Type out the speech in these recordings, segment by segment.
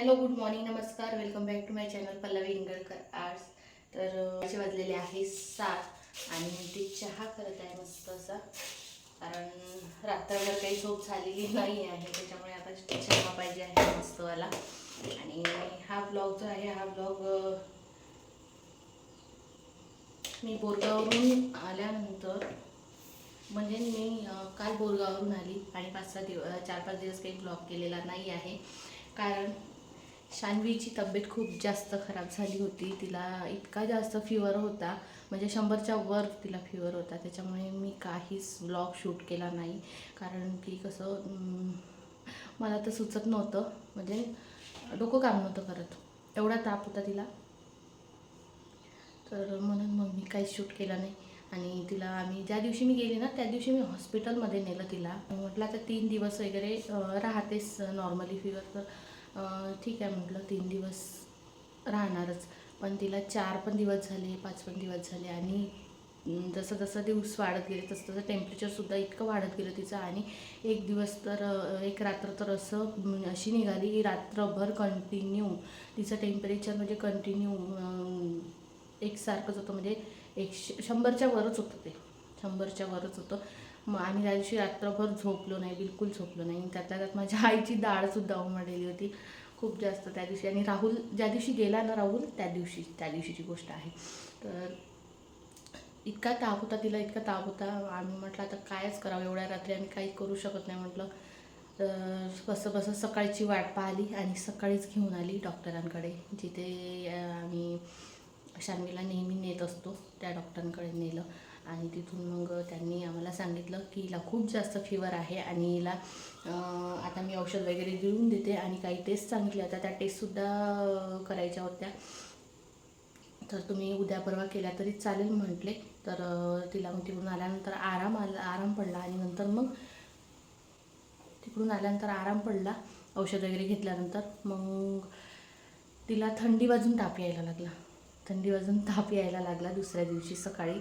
Hello good morning नमस्कार. Welcome back to my channel Pallavi Ingalkar arts. तर अं, वाजलेले आहे सात आणि ते चहा करत आहे मस्त असा. कारण रात्रभर काही झोप झालेली नाही आहे त्याच्यामुळे आता चहा पाहिजे आहे मस्तवाला. आणि हा ब्लॉग जो आहे हा ब्लॉग मी बोरगावरून आल्यानंतर म्हणजे मी काल बोरगावरून आली आणि पाच सहा दिवस चार पाच दिवस काही ब्लॉग केलेला नाही आहे. कारण शान्वीची तब्येत खूप जास्त खराब झाली होती. तिला इतका जास्त फिवर होता. म्हणजे शंभरच्या वर तिला फिवर होता. त्याच्यामुळे मी काहीच ब्लॉग शूट केला नाही. कारण की कसं मला तर सुचत नव्हतं. म्हणजे डोकं काम नव्हतं करत. एवढा ताप होता तिला. तर म्हणून मग मी काहीच शूट केलं नाही. आणि तिला आम्ही ज्या दिवशी मी गेले ना त्या दिवशी मी हॉस्पिटलमध्ये नेलं तिला. म्हटलं आता तीन दिवस वगैरे अं, राहतेच नॉर्मली फिवर तर ठीक आहे म्हटलं तीन दिवस राहणारच. पण तिला चार पण दिवस झाले पाच पण दिवस झाले आणि जसं जसं दिवस वाढत गेले तसं तसं टेम्परेचरसुद्धा इतकं वाढत गेलं तिचं आणि एक दिवस तर एक रात्र तर असं अशी निघाली की रात्रभर कंटिन्यू तिचं टेम्परेचर म्हणजे कंटिन्यू एकसारखंच होतं. म्हणजे एक श- शंभरच्या वरच होतं ते. शंभरच्या वरच होतं. मग आम्ही त्या दिवशी रात्रभर झोपलो नाही बिलकुल झोपलो नाही. त्यातल्या त्यात माझ्या आईची डाळसुद्धा उमडलेली होती खूप जास्त त्या दिवशी. आणि राहुल ज्या दिवशी गेला ना राहुल त्या दिवशी त्या दिवशीची गोष्ट आहे. तर इतका ताप होता तिला इतका ताप होता. आम्ही म्हटलं आता कायच करावं? एवढ्या रात्री आम्ही काही करू शकत नाही म्हटलं. तर कसं कसं सकाळची वाट पाहिली आणि सकाळीच घेऊन आली डॉक्टरांकडे जिथे आम्ही शानवीला नेहमी नेत असतो त्या डॉक्टरांकडे नेलं. आणि तिथून मग त्यांनी आम्हाला सांगितलं की हिला खूप जास्त फिवर आहे आणि हिला आता मी औषध वगैरे देऊन देते आणि काही टेस्ट सांगितल्या होत्या. त्या टेस्टसुद्धा करायच्या होत्या. तर तुम्ही उद्या परवा केल्या तरी चालेल म्हटले. तर तिला मग तिकडून आल्यानंतर आराम आला आराम पडला आणि नंतर मग तिकडून आल्यानंतर आराम पडला. औषध वगैरे घेतल्यानंतर मग तिला थंडी वाजून ताप यायला लागला. थंडी वाजून ताप यायला लागला दुसऱ्या दिवशी सकाळी.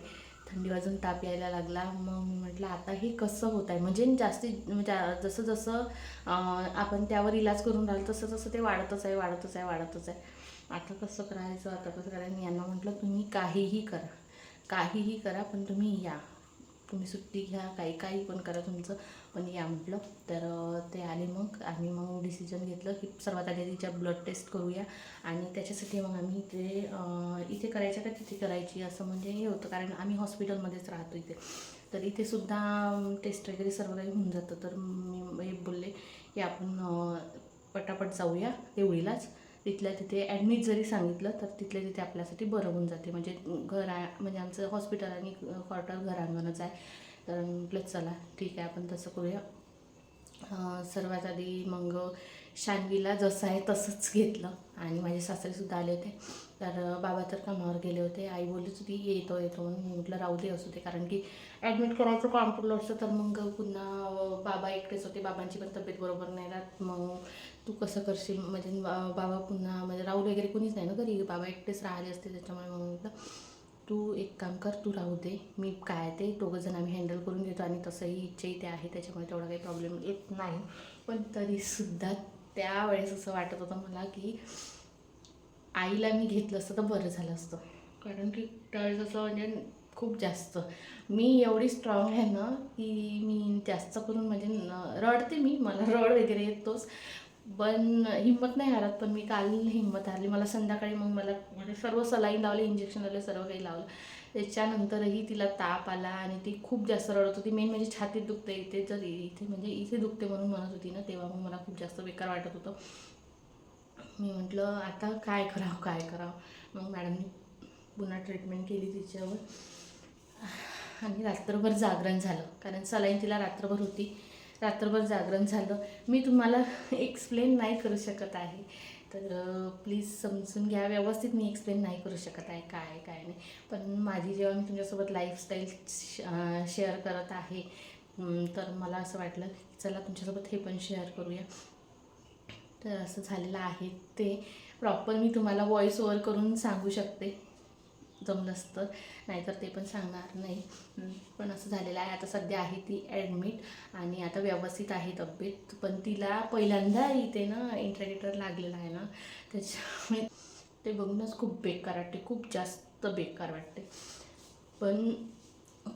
थंडी वाजून ताप यायला लागला. मग मी म्हटलं आता हे कसं होत आहे म्हणजे जास्तीत म्हणजे जसं जसं आपण त्यावर इलाज करून राहिलो तसं तसं ते वाढतच आहे वाढतच आहे वाढतच आहे. आता कसं करायचं? आता कसं करायचं? मी यांना म्हटलं तुम्ही काहीही करा. काहीही करा पण तुम्ही या. तुम्ही सुट्टी घ्या काही काही पण करा तुमचं. पण या म्हटलं तर ते आले मग. आम्ही मग डिसिजन घेतलं की सर्वात आधी तिच्या ब्लड टेस्ट करूया. आणि त्याच्यासाठी मग आम्ही इथे इथे करायचं का तिथे करायची? असं म्हणजे हे होतं. कारण आम्ही हॉस्पिटलमध्येच राहतो इथे. तर इथे सुद्धा टेस्ट वगैरे सर्व काही होऊन जातं. तर मी हे बोलले की आपण पटापट जाऊया देवळीलाच. तिथल्या तिथे ॲडमिट जरी सांगितलं तर तिथल्या तिथे आपल्यासाठी बरं होऊन जाते. म्हणजे घर म्हणजे आमचं हॉस्पिटल आणि क्वार्टर घरांगणच आहे. तर म्हटलं चला ठीक आहे आपण तसं करूया. सर्वात आधी मग शानवीला जसं आहे तसंच घेतलं. आणि माझे सासरेसुद्धा आले होते. तर बाबा तर कामावर गेले होते. आई बोललीच होती येतो येतो म्हणून मी म्हटलं राहू दे असू दे कारण की ॲडमिट करायचं कॉम्प्युटर असतं? तर मग पुन्हा बाबा एकटेच होते. बाबांची पण तब्येत बरोबर नाही राहत. मग तू कसं करशील? म्हणजे बाबा पुन्हा म्हणजे राहुल वगैरे कोणीच नाही ना घरी? बाबा एकटेच राहिले असते त्याच्यामुळे मग म्हटलं. तू एक काम कर तू राहू दे. मी काय ते दोघं जण आम्ही हँडल करून घेतो आणि तसंही इच्छाही ते आहे त्याच्यामुळे तेवढा काही प्रॉब्लेम येत नाही. पण तरीसुद्धा त्यावेळेस असं वाटत होतं मला की आईला मी घेतलं असतं तर बरं झालं असतं. कारण की त्यावेळेस असं म्हणजे खूप जास्त. मी एवढी स्ट्रॉंग आहे ना की मी जास्त करून म्हणजे रडते मी. मला रड वगैरे येतोच. पण हिंमत नाही हरत पण मी काल हिंमत हरली. मला संध्याकाळी मग मला म्हणजे सर्व सलाईन लावले इंजेक्शन लावले सर्व काही लावलं. त्याच्यानंतरही तिला ताप आला आणि ती खूप जास्त रडत होती. मेन म्हणजे छातीत दुखते इथे जर इथे म्हणजे इथे दुखते म्हणून म्हणत होती ना तेव्हा मग मला खूप जास्त बेकार वाटत होतं. मी म्हटलं आता काय करावं काय करावं? मग मॅडमनी पुन्हा ट्रीटमेंट केली तिच्यावर. आणि रात्रभर जागरण झालं. कारण सलाईन तिला रात्रभर होती. रात्रभर जागरण झालं. मी तुम्हाला एक्सप्लेन नाही करू शकत आहे. तर प्लीज समजून घ्या. व्यवस्थित मी एक्सप्लेन नाही करू शकत आहे काय काय नाही. पण माझी जेव्हा मी तुमच्यासोबत लाईफस्टाईल शेअर करत आहे तर मला असं वाटलं चला तुमच्यासोबत हे पण शेअर करूया. तर असं झालेलं आहे. ते प्रॉपर मी तुम्हाला व्हॉईस ओवर करून सांगू शकते. जमलंच तर नाहीतर ते पण सांगणार नाही. पण असं झालेलं आहे. आता सध्या आहे ती ॲडमिट आणि आता व्यवस्थित आहे तब्येत. पण तिला पहिल्यांदा इथे ना इंट्रॅक्टर लागलेला आहे ना. त्याच्यामुळे ते बघूनच खूप बेकार वाटते. खूप जास्त बेकार वाटते. पण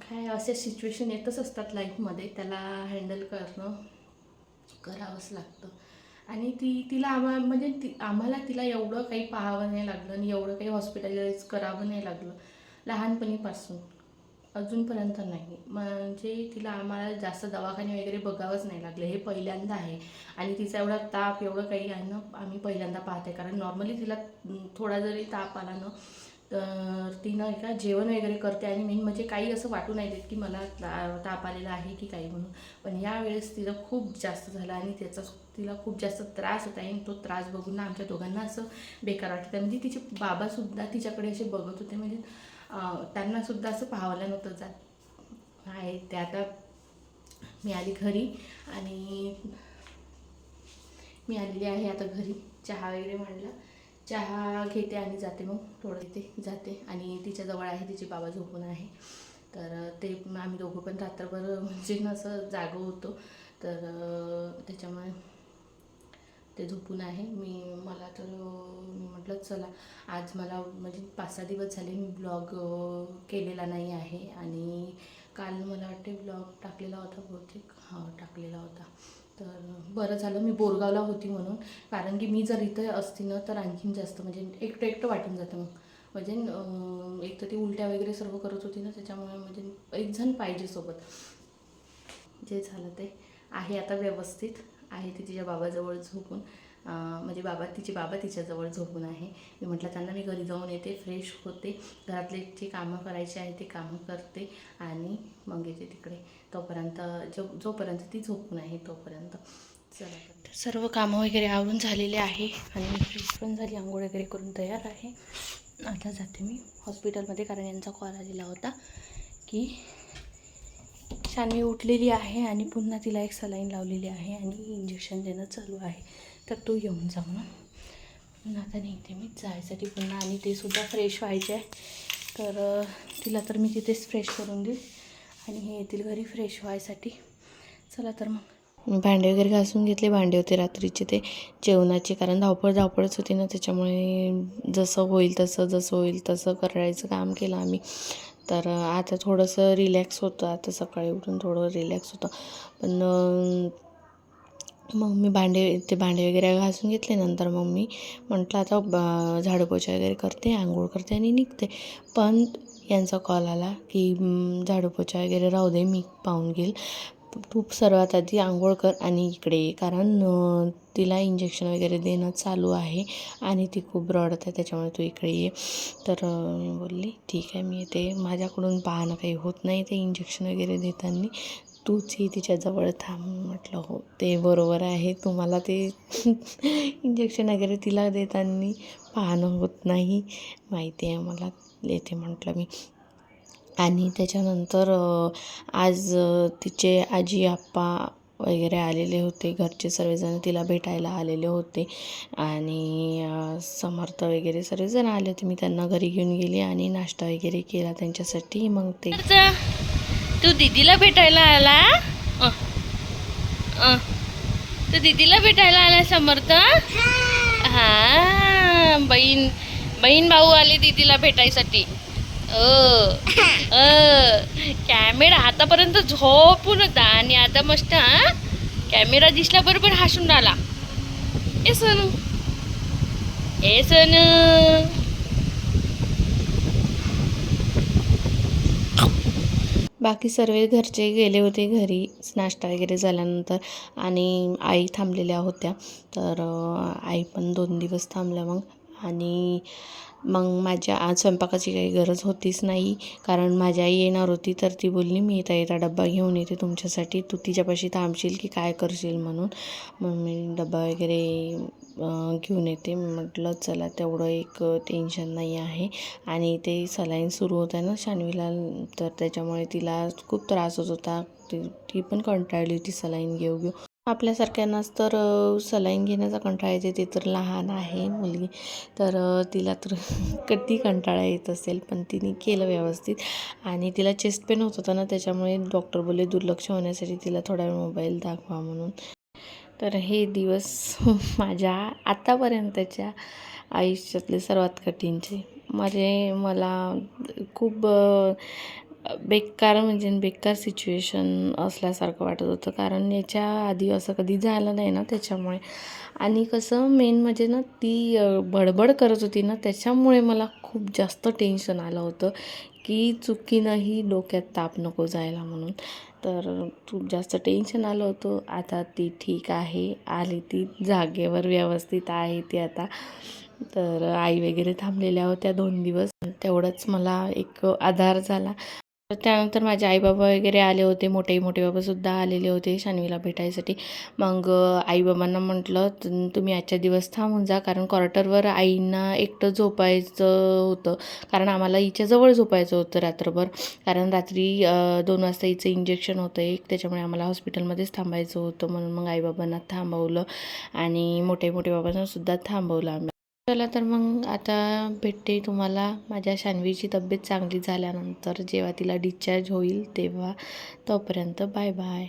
काय अशा सिच्युएशन येतच असतात लाईफमध्ये त्याला हँडल करणं करावंच लागतं. आणि ती तिला आम्हा म्हणजे ती आम्हाला तिला एवढं काही पाहावं नाही लागलं आणि एवढं काही हॉस्पिटलाइज करावं नाही लागलं. लहानपणीपासून. अजूनपर्यंत नाही. म्हणजे तिला आम्हाला जास्त दवाखाने वगैरे बघावंच नाही लागलं. हे पहिल्यांदा आहे. आणि तिचा एवढा ताप एवढं काही आहे ना आम्ही पहिल्यांदा पाहते. कारण नॉर्मली तिला थोडा जरी ताप आला ना तर ती एका जेवण वगैरे करते आणि मेन म्हणजे काही असं वाटू नाही देत की मला ता- ताप आलेला आहे की काही म्हणून. पण यावेळेस तिला खूप जास्त झाला आणि त्याचा तिला खूप जास्त त्रास होता आणि तो त्रास बघून ना आमच्या दोघांना असं बेकार वाटतं म्हणजे तिचे बाबासुद्धा तिच्याकडे असे बघत होते. म्हणजे त्यांनासुद्धा असं पाहावलं नव्हतं जात. आहे ते आता मी आली घरी आणि मी आलेली आहे आता घरी चहा वगैरे मांडला. चहा घेते आणि जाते मग. थोडं इथे जाते आणि तिच्याजवळ आहे तिचे बाबा झोपून आहे. तर ते आम्ही दोघं पण रात्रभर म्हणजे असं जागं होतो. तर त्याच्यामुळे ते झोपून आहे. मी मला तर मी म्हटलं चला आज मला म्हणजे पाच सहा दिवस झाले मी ब्लॉग केलेला नाही आहे. आणि काल मला वाटते ब्लॉग टाकलेला होता बहुतेक. हा टाकलेला होता. तर बरं झालं. मी बोरगावला होती म्हणून. कारण की मी जर इथं असती ना तर आणखीन जास्त म्हणजे एकटं एकटं वाटून जातं मग. म्हणजे एक तर ती उलट्या वगैरे सर्व करत होती ना त्याच्यामुळे म्हणजे एकजण पाहिजे सोबत. जे झालं ते आहे आता व्यवस्थित. आहे ती तिच्या बाबाजवळ झोपून. म्हणजे बाबा तिचे बाबा तिच्याजवळ झोपून आहे. मी म्हटलं त्यांना मी घरी जाऊन येते फ्रेश होते. घरातले जे कामं करायचे आहे ते कामं करते आणि मग येते तिकडे. तोपर्यंत जो जोपर्यंत ती झोपून आहे तोपर्यंत. चला सर्व कामं वगैरे आवरून झालेले आहे आणि मी फ्रेश पण झाली आंघोळ वगैरे करून तयार आहे. आता जाते मी हॉस्पिटलमध्ये कारण यांचा कॉल आलेला होता की शानवी उठलेली आहे आणि पुन्हा तिला एक सलाईन लावलेली आहे आणि इंजेक्शन देणं चालू आहे. तर तू येऊन जाऊ ना म्हणून आता निघते मी जायसाठी पुन्हा आणि ते सुद्धा फ्रेश व्हायचे आहे. तर तिला तर मी तिथेच फ्रेश करून देईल. आणि हे येतील घरी फ्रेश व्हायसाठी. चला तर मग. मी भांडे वगैरे घासून घेतले. भांडे होते रात्रीचे ते जेवणाचे कारण धावपळ धावपळच होती ना त्याच्यामुळे जसं होईल तसं जसं होईल तसं करायचं काम केलं आम्ही. तर आता थोडंसं रिलॅक्स होतं. आता सकाळी उठून थोडं रिलॅक्स होतं. पण मग मी भांडे ते भांडे वगैरे घासून घेतले. नंतर मग मी म्हटलं आता ब- झाडू पोछा वगैरे करते आंघोळ करते आणि निघते. पण यांचा कॉल आला की "हं, झाडू पोछा वगैरे राहू दे मी पाहून घेईल. तू सर्वात आधी आंघोळ कर आणि इकडे ये. कारण तिला इंजेक्शन वगैरे देणं चालू आहे आणि ती खूप रडत आहे त्याच्यामुळे तू इकडे ये. तर मी बोलली ठीक आहे मी येते. माझ्याकडून पाहणं काही होत नाही ते इंजेक्शन वगैरे देताना. तूच ही तिच्याजवळ थांब म्हटलं हो ते बरोबर आहे. तुम्हाला ते इंजेक्शन वगैरे तिला देताना पाहणं होत नाही. माहिती आहे मला येते म्हटलं मी. आणि त्याच्यानंतर आज तिचे आजी आप्पा वगैरे आलेले होते. घरचे सर्वजण तिला भेटायला आलेले होते. आणि समर्थ वगैरे सर्वजण आले होते. मी त्यांना घरी घेऊन गेली आणि नाश्ता वगैरे केला त्यांच्यासाठी. मग ते तू दीदीला भेटायला आला. तू दीदीला भेटायला आला समर्थ? हा. बहीण बहीण भाऊ आले दीदीला भेटायसाठी. अ. कॅमेरा आतापर्यंत झोपून होता आणि आता मस्त हा कॅमेरा दिसल्या बरोबर हसून आला ए सोनू. ए सोनू. बाकी सर्व घरचे गेले होते घरी नाश्ता वगैरे झाल्यानंतर. आणि आई थांबलेल्या होत्या. तर आई पण दोन दिवस थांबल्या मग. आणि मग माझ्या आज स्वयंपाकाची काही गरज होतीच नाही. कारण माझी आई येणार होती तर ती बोलली मी येता येता डब्बा घेऊन येते तुमच्यासाठी. तू तिच्यापाशी थांबशील की काय करशील म्हणून. मग मी डब्बा वगैरे घेऊन येते. म्हटलं चला तेवढं एक टेन्शन नाही आहे. आणि ते सलाईन सुरू होतं आहे ना शानवीला तर त्याच्यामुळे तिला खूप त्रास होत. होता ती ती पण कंटाळली होती सलाईन घेऊ घेऊ आपल्यासारख्यांनाच तर सलाईन घेण्याचा कंटाळा येते. ती तर लहान आहे मुलगी. तर तिला तर कधी कंटाळा येत असेल पण तिने केलं व्यवस्थित. आणि तिला चेस्ट पेन होत होता ना त्याच्यामुळे डॉक्टर बोलले दुर्लक्ष होण्यासाठी तिला थोडा वेळ मोबाईल दाखवा म्हणून. तर हे दिवस माझ्या आतापर्यंतच्या आयुष्यातले सर्वात कठीणचे माझे म्हणजे मला खूप बेकार म्हणजे बेकार सिच्युएशन असल्यासारखं वाटत होतं. कारण याच्या आधी असं कधी झालं नाही ना त्याच्यामुळे. आणि कसं मेन म्हणजे ना ती बडबड करत होती ना त्याच्यामुळे मला खूप जास्त टेन्शन आलं होतं की चुकीनंही डोक्यात ताप नको जायला म्हणून. तर खूप जास्त टेन्शन आलं होतं. आता ती ठीक आहे. आली ती जागेवर व्यवस्थित आहे ती आता. तर आई वगैरे थांबलेल्या होत्या दोन दिवस. तेवढंच मला एक आधार झाला. तर त्यानंतर माझे आईबाबा वगैरे आले होते मोठे मोठे बाबासुद्धा आलेले होते शानवीला भेटायसाठी. मग आईबाबांना म्हटलं तुम्ही आजच्या दिवस थांबून जा कारण क्वार्टरवर आईंना एकटं झोपायचं होतं. कारण आम्हाला हिच्या जवळ झोपायचं होतं रात्रभर. कारण रात्री दोन वाजता हिचं इंजेक्शन होतं एक त्याच्यामुळे आम्हाला हॉस्पिटलमध्येच थांबायचं होतं. म्हणून मग आईबाबांना थांबवलं आणि मोठे मोठे बाबांना सुद्धा थांबवलं आम्ही. चला तर मग आता भेटते तुम्हाला. माझ्या शान्वीची तब्येत चांगली झाल्यानंतर जेव्हा तिला डिस्चार्ज होईल तेव्हा. तोपर्यंत बाय बाय